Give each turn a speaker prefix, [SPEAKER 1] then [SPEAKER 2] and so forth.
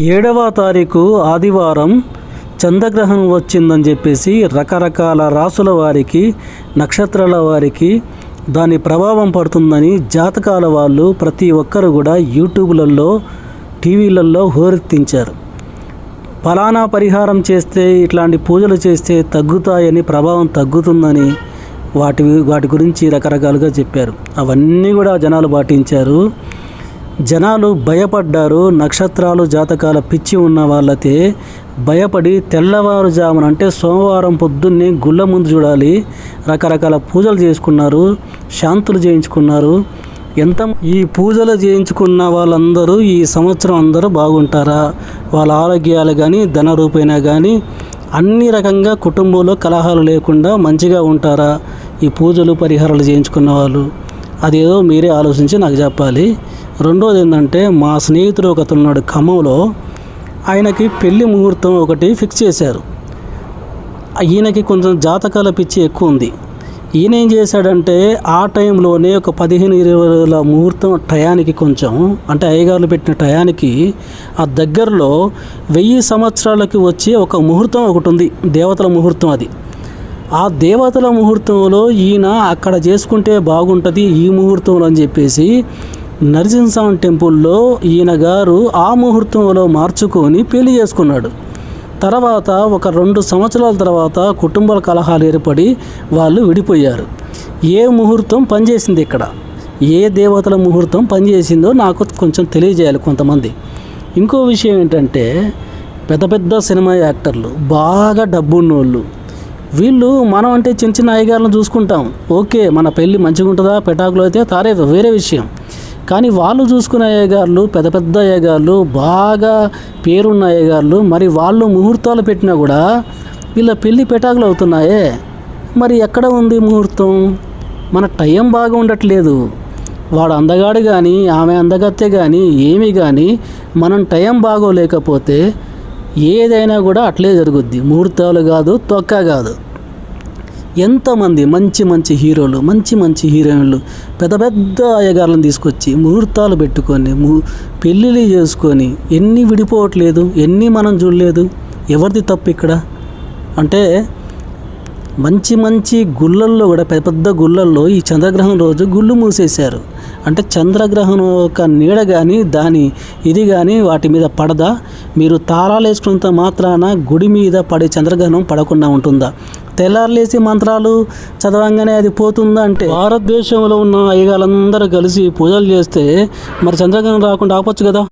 [SPEAKER 1] ఏడవ తారీఖు ఆదివారం చంద్రగ్రహణం వచ్చిందని చెప్పేసి రకరకాల రాసుల వారికి నక్షత్రాల వారికి దాని ప్రభావం పడుతుందని జాతకాల వాళ్ళు ప్రతి ఒక్కరు కూడా యూట్యూబ్లలో టీవీలలో హోరెత్తించారు. ఫలానా పరిహారం చేస్తే ఇట్లాంటి పూజలు చేస్తే తగ్గుతాయని ప్రభావం తగ్గుతుందని వాటి వాటి గురించి రకరకాలుగా చెప్పారు. అవన్నీ కూడా జనాలు పాటించారు. జనాలు భయపడ్డారు నక్షత్రాలు జాతకాల పిచ్చి ఉన్న వాళ్ళతే భయపడి తెల్లవారుజామున అంటే సోమవారం పొద్దున్నే గుళ్ళ ముందు చూడాలి. రకరకాల పూజలు చేసుకున్నారు శాంతులు చేయించుకున్నారు. ఎంత ఈ పూజలు చేయించుకున్న వాళ్ళందరూ ఈ సంవత్సరం అందరూ బాగుంటారా? వాళ్ళ ఆరోగ్యాలు కానీ ధన రూపైనా కానీ అన్ని రకంగా కుటుంబంలో కలహాలు లేకుండా మంచిగా ఉంటారా? ఈ పూజలు పరిహారాలు చేయించుకున్న వాళ్ళు. అదేదో మీరే ఆలోచించి నాకు చెప్పాలి. రెండోది ఏంటంటే మా స్నేహితుడు ఒకతనున్నాడు ఖమ్మంలో. ఆయనకి పెళ్ళి ముహూర్తం ఒకటి ఫిక్స్ చేశారు. ఈయనకి కొంచెం జాతకాల పిచ్చి ఎక్కువ ఉంది. ఈయన ఏం చేశాడంటే ఆ టైంలోనే ఒక పదిహేను ఇరవై రోజుల ముహూర్తం టయానికి కొంచెం అంటే అయ్యగారులు పెట్టిన టయానికి ఆ దగ్గరలో వెయ్యి సంవత్సరాలకి వచ్చే ఒక ముహూర్తం ఒకటి ఉంది దేవతల ముహూర్తం అది. ఆ దేవతల ముహూర్తంలో ఈయన అక్కడ చేసుకుంటే బాగుంటుంది ఈ ముహూర్తంలో అని చెప్పేసి నరసింహస్వామి టెంపుల్లో ఈయన గారు ఆ ముహూర్తంలో మార్చుకొని పెళ్ళి చేసుకున్నాడు. తర్వాత ఒక రెండు సంవత్సరాల తర్వాత కుటుంబాల కలహాలు ఏర్పడి వాళ్ళు విడిపోయారు. ఏ ముహూర్తం పనిచేసింది ఇక్కడ? ఏ దేవతల ముహూర్తం పనిచేసిందో నాకు కొంచెం తెలియజేయాలి కొంతమంది. ఇంకో విషయం ఏంటంటే పెద్ద పెద్ద సినిమా యాక్టర్లు బాగా డబ్బున్నోళ్ళు. వీళ్ళు మనం అంటే చిన్న చిన్న అయ్యగారులను చూసుకుంటాం. ఓకే మన పెళ్ళి మంచిగా ఉంటుందా పెటాకులు అయితే తారే వేరే విషయం. కానీ వాళ్ళు చూసుకున్న అయ్యగారులు పెద్ద పెద్ద అయ్యగారులు బాగా పేరున్న అయ్యగారులు మరి వాళ్ళు ముహూర్తాలు పెట్టినా కూడా వీళ్ళ పెళ్ళి పెటాకులు అవుతున్నాయే. మరి ఎక్కడ ఉంది ముహూర్తం? మన టైం బాగా ఉండట్లేదు. వాడు అందగాడు కానీ ఆమె అందగత్తె కానీ ఏమి కానీ మనం టైం బాగోలేకపోతే ఏదైనా కూడా అట్లే జరుగుద్ది. ముహూర్తాలు కాదు తొక్క కాదు. ఎంతమంది మంచి మంచి హీరోలు మంచి మంచి హీరోయిన్లు పెద్ద పెద్ద అయ్యగారులను తీసుకొచ్చి ముహూర్తాలు పెట్టుకొని ము పెళ్ళిళ్ళు చేసుకొని ఎన్ని విడిపోవట్లేదు ఎన్ని మనం చూడలేదు ఎవరిది తప్పు ఇక్కడ? అంటే మంచి మంచి గుళ్ళల్లో కూడా పెద్ద పెద్ద గుళ్ళల్లో ఈ చంద్రగ్రహం రోజు గుళ్ళు మూసేశారు. అంటే చంద్రగ్రహణం యొక్క నీడ కానీ దాని ఇది కానీ వాటి మీద పడదా? మీరు తారాలు వేసుకున్నంత మాత్రాన గుడి మీద పడే చంద్రగ్రహణం పడకుండా ఉంటుందా? తెల్లారులేసి మంత్రాలు చదవంగానే అది పోతుందా అంటే? భారతదేశంలో ఉన్న అయ్యగాళ్ళందరూ కలిసి పూజలు చేస్తే మరి చంద్రగ్రహణం రాకుండా ఆపొచ్చు కదా?